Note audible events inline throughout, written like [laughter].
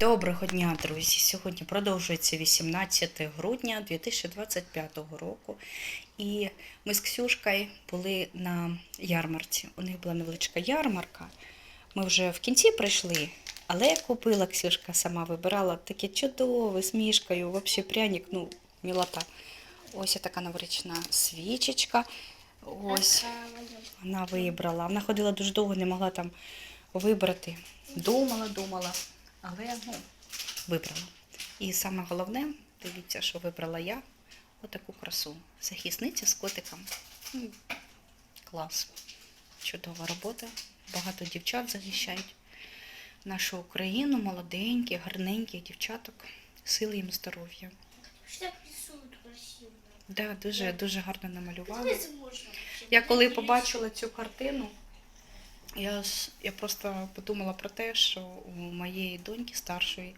Доброго дня, друзі! Сьогодні продовжується 18 грудня 2025 року. І ми з Ксюшкою були на ярмарці. У них була невеличка ярмарка. Ми вже в кінці прийшли, але я купила Ксюшка сама вибирала таке чудове з мішкою, взагалі пряник, ну, мілота. Ось така новорічна свічечка. Ось вона вибрала. Вона ходила дуже довго, не могла там вибрати. Думала, думала, але ну, вибрала. І саме головне, дивіться, що вибрала я отаку красу. Захисниця з котиком. Клас. Чудова робота. Багато дівчат захищають нашу Україну, молоденькі, гарненьких дівчаток. Сили їм здоров'я. Так красиво? Да, дуже, дуже гарно намалювали. Я коли побачила цю картину, я, я просто подумала про те, що у моєї доньки старшої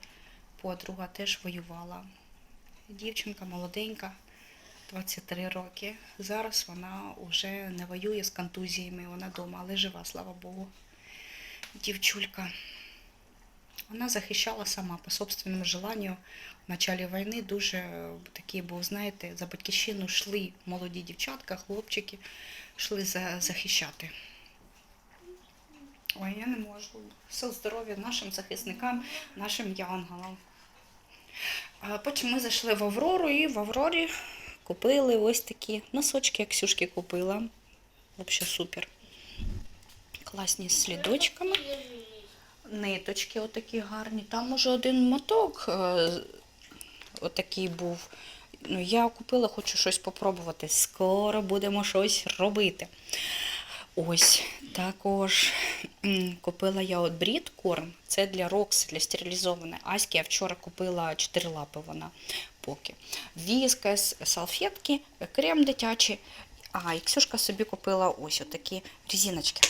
подруга теж воювала. Дівчинка молоденька, 23 роки. Зараз вона вже не воює з контузіями, вона вдома, але жива, слава Богу. Дівчулька. Вона захищала сама по собственному желанню. В началі війни дуже е, такий був, знаєте, за батьківщину йшли молоді дівчатка, хлопчики, йшли захищати. Ой, я не можу. Сил здоров'я нашим захисникам, нашим янголам. А потім ми зайшли в Аврору і в Аврорі купили ось такі носочки, як Ксюшки купила. Взагалі супер. Класні з слідочками. Ниточки отакі гарні. Там уже один моток е, отакий був. Ну, я купила, хочу щось попробувати. Скоро будемо щось робити. Ось також купила я от брід корм. Це для Рокс, для стерилізованої Аськи. Я вчора купила 4 лапи вона поки. Віскас, салфетки, крем дитячий. А, і Ксюшка собі купила ось отакі резиночки.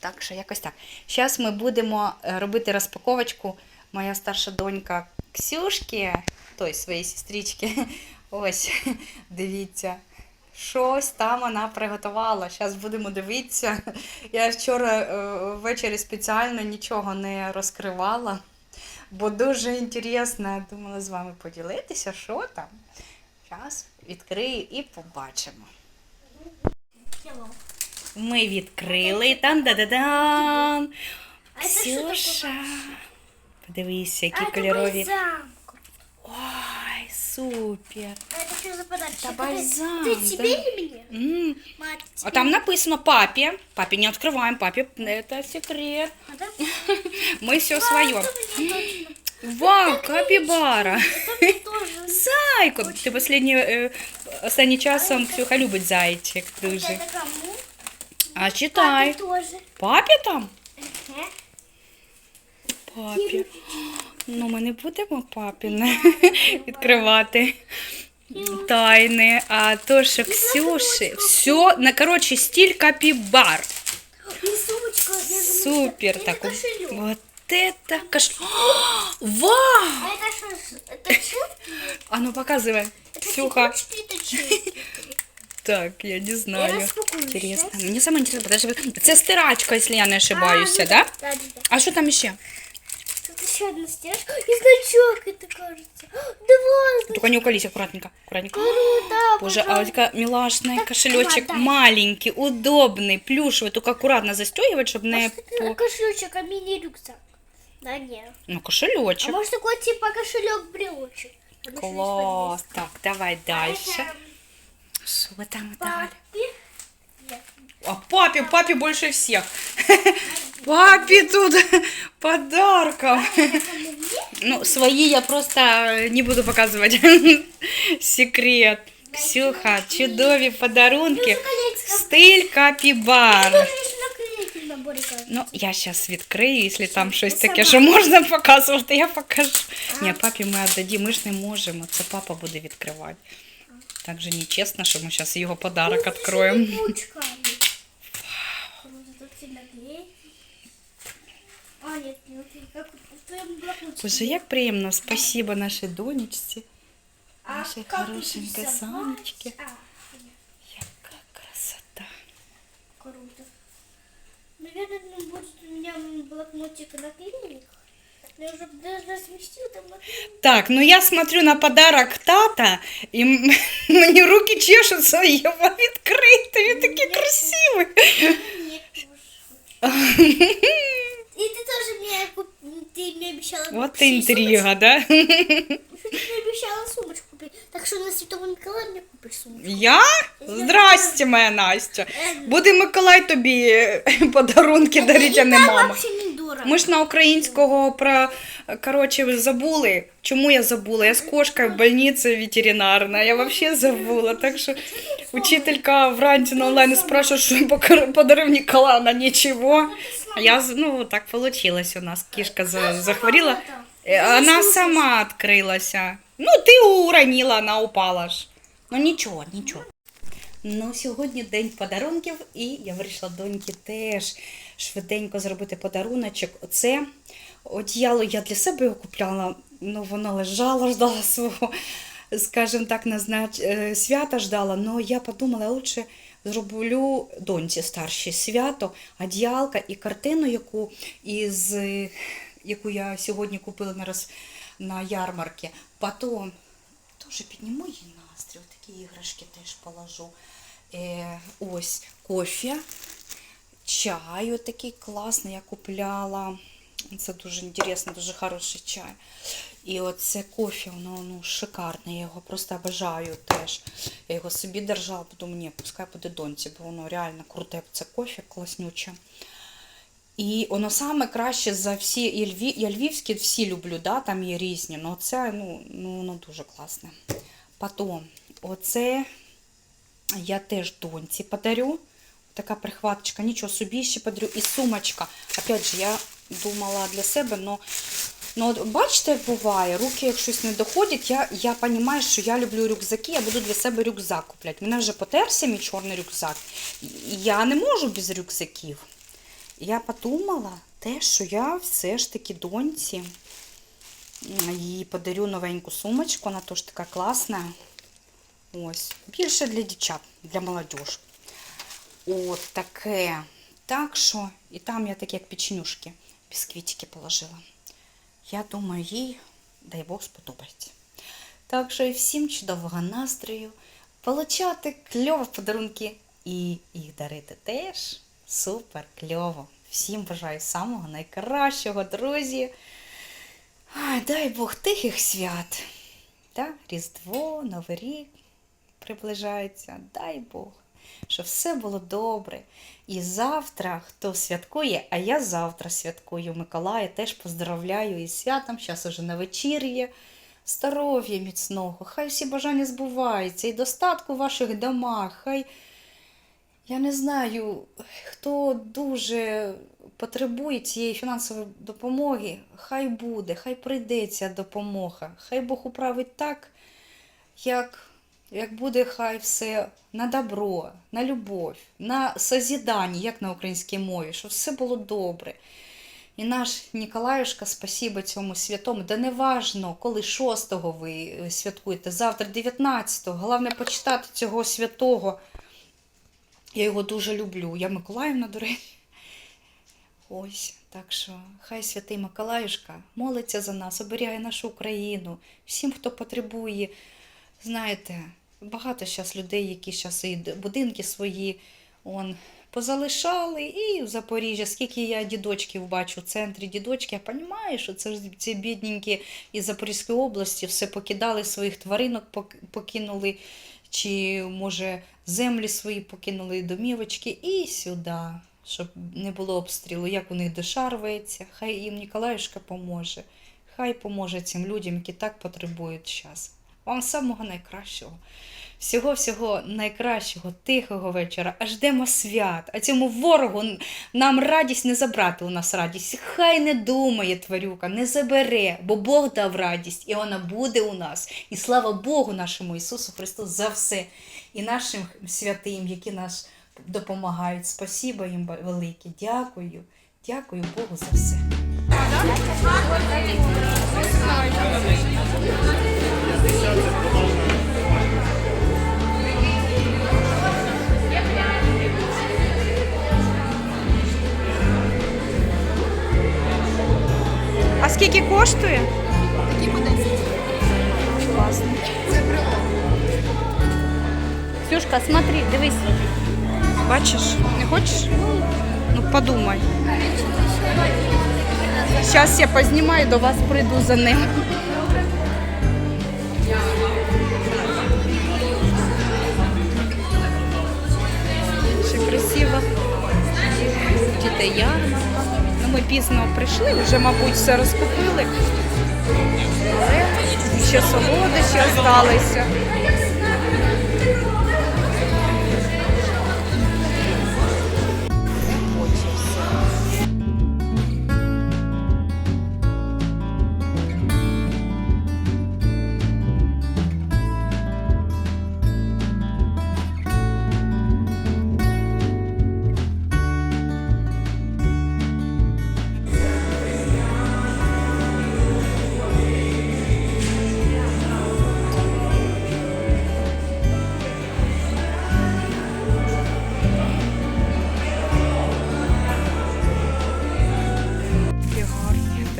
Так що якось так. Зараз ми будемо е, робити розпаковочку. Моя старша донька Ксюшки, той своєї сестрички. [laughs] Ось, [laughs] дивіться. Щось там вона приготувала. Зараз будемо дивитися. Я вчора е, ввечері спеціально нічого не розкривала, бо дуже інтересно. Думала з вами поділитися, що там. Зараз відкрию і побачимо. Ми відкрили. Тан-да-да-дан! А это Ксюша. Подивись, які кольорові. Ой, супер А это что за подарок? Это Это бальзам, Ты да. тебе или мне? М, Мать, А тебе. там написано папе. Папе не открываем, папе это секрет. А, да? Мы все А, свое. это мне точно. Вау, капібара. Это [laughs] мне тоже. Зайко. Ти останні, е, останнім часом Ксюха любить зайчик дуже. Это кому? А читай. Папе тоже. Папі там? Ага. Папі. [gasps] Ну, ми не будемо папіне [laughs] відкривати тайни. А то, що Ксюші. Все, на коротше, стіль капібар. И сумочка. я думаю, Супер это так. кошелек. Вот это кош... [gasps] Вау! [gasps] А это что? ж- Это чип? А ну показывай. Это Ксюха. цепочки, [laughs] это чип? Так, я не Я знаю. распакую Интересно. сейчас. Мені саме інтересно, подожди. Це стирачка, якщо я не ошибаюся, А, да? ну Да, да, да. А що там ще? Еще одна стяжка и значок, это кажется. Два Только не уколись, аккуратненько. Аккуратненько. Круто, Боже, а пожалуйста. такая милашный Так, кошелечек, давай. маленький, удобный, плюшевый, только аккуратно застегивать, чтобы не... По- кошелечек, а мини-рюкзак? Да нет. Ну, А кошелечек. может такой типа кошелек-брелочек? Класс. Так, давай дальше. Что вы там дали? А папе, папе больше всех. [laughs] Папе тут [laughs] подарков. Ну, свои я просто не буду показывать. [laughs] Секрет. Ксюха, чудові подарунки. Ну. Стиль капібар. Ну, я зараз відкрию, якщо там щось таке, що можна показувати, я покажу. Ні, папі ми віддадимо, ми ж не можемо. Це папа буде відкривати. Так же нечесно, що ми зараз його подарок відкроємо. Боже, як приємно, спасибо нашій донечці. А Наші как их хорошенькі рисовать? Санечки. А, Яка красота. круто. Наверное, ну, будет у меня блокнотик наклеек. Я уже даже разместила там. вот. Так, ну я смотрю на подарок тата, і м- [laughs] мені руки чешуться його відкрити. Він такий красивий. Обещала От купить інтрига, да? [laughs] сумочку. Ты мне обещала сумочку купить. Так что на Святого Николая мне купишь сумочку. Я? Здрасте, моя Настя. Эм, Буде Миколай тобі е, [laughs] подарунки дарити, а не мама. Ми ж на українського про коротше забули. Чому я забула? Я з кошкою в больниці ветеринарна. Я взагалі забула. Так що учителька вранці на онлайн спрашиває, що подарив Нікола на нічого. Я ну так вийшло у нас. Кішка за- захворіла. Е, Вона сама відкрилася. Ну, ти уронила, вона упала ж. Ну нічого, нічого. Ну, сьогодні день подарунків, і я вирішила доньки теж швиденько зробити подаруночок. Оце одіяло я для себе його купляла, ну воно лежало, ждало свого, скажімо так, назнач... е, свята ждала. Ну я подумала, лучше зроблю доньці старшій свято, одіялка і картину, яку із яку я сьогодні купила на, роз... на ярмарці. Потім теж підніму її настрій, такі іграшки теж положу. Е, ось кофе, чай от такий класний я купляла. Це дуже інтересно, дуже хороший чай. І оце кофе, воно ну, шикарне, я його просто обожаю теж. Я його собі держала, потім ні, пускай буде доньці, бо воно реально круте, це кофе класнюче. І воно саме краще за всі, і львів, я львівські всі люблю, да, там є різні, але це ну, ну, воно дуже класне. Потім, оце я теж доньці подарю. Така прихваточка, нічого собі ще подарю. І сумочка. Опять же, я думала для себе, но, но от бачите, буває, руки як щось не доходять, я, я розумію, що я люблю рюкзаки, я буду для себе рюкзак купляти. Мене вже потерся мій чорний рюкзак. Я не можу без рюкзаків. Я подумала те, що я все ж таки доньці їй подарю новеньку сумочку, вона теж така класна. Ось. Більше для дівчат, для молодіж. От таке. Так що, і там я такі, як печенюшки, бісквітики положила. Я думаю, їй, дай Бог, сподобається. Так що і всім чудового настрою, получати кльові подарунки і їх дарити теж супер кльово. Всім бажаю самого найкращого, друзі. Ай, дай Бог тихих свят. Та, Різдво, Новий рік приближається. Дай Бог, щоб все було добре. І завтра хто святкує, а я завтра святкую Миколая, теж поздравляю із святом. Зараз уже на вечір'я. Здоров'я міцного, хай всі бажання збуваються, і достатку в ваших домах. Хай, я не знаю, хто дуже потребує цієї фінансової допомоги, хай буде, хай прийде ця допомога. Хай Бог управить так, як, як буде хай все на добро, на любов, на созідання, як на українській мові, щоб все було добре. І наш Ніколаюшка, спасіба цьому святому. Да не важно, коли 6-го ви е, святкуєте, завтра 19-го. Головне почитати цього святого. Я його дуже люблю. Я Миколаївна, до речі. Ось, так що хай святий Миколаюшка молиться за нас, оберігає нашу Україну, всім, хто потребує. Знаєте, багато зараз людей, які зараз і будинки свої он, позалишали, і в Запоріжжя, скільки я дідочків бачу в центрі дідочки, я розумію, що це ці бідненькі із Запорізької області все покидали своїх тваринок, покинули, чи, може, землі свої покинули, домівочки, і сюди, щоб не було обстрілу, як у них душа рветься. Хай їм Ніколаюшка поможе. Хай поможе цим людям, які так потребують зараз. Вам самого найкращого. Всього-всього найкращого, тихого вечора, а ждемо свят. А цьому ворогу нам радість не забрати у нас радість. Хай не думає тварюка, не забере, бо Бог дав радість, і вона буде у нас. І слава Богу нашому Ісусу Христу за все. І нашим святим, які нас допомагають. Спасибо їм велике. Дякую. Дякую Богу за все. А скільки Всі по 10. Класно. Ксюшка, смотри, дивись. Бачиш? Не хочеш? Ну подумай. Зараз я познімаю, до вас прийду за ним. Ярмарка. Ну, ми пізно прийшли, вже, мабуть, все розкупили. Але ще солодощі залишилися.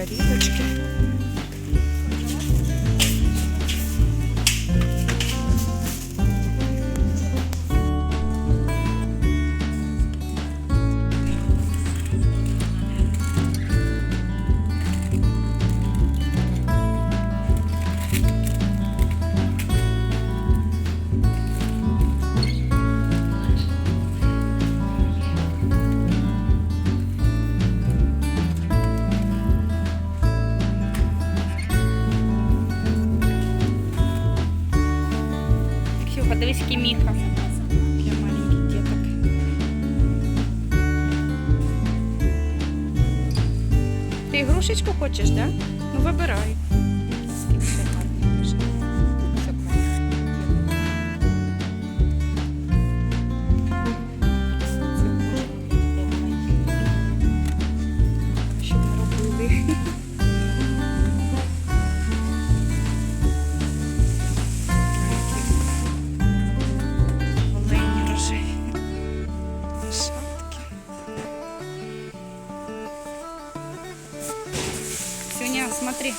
Тарілочки. Дивись. Для маленьких деток. Ти игрушечку хочеш, да? Ну вибирай. Смотри.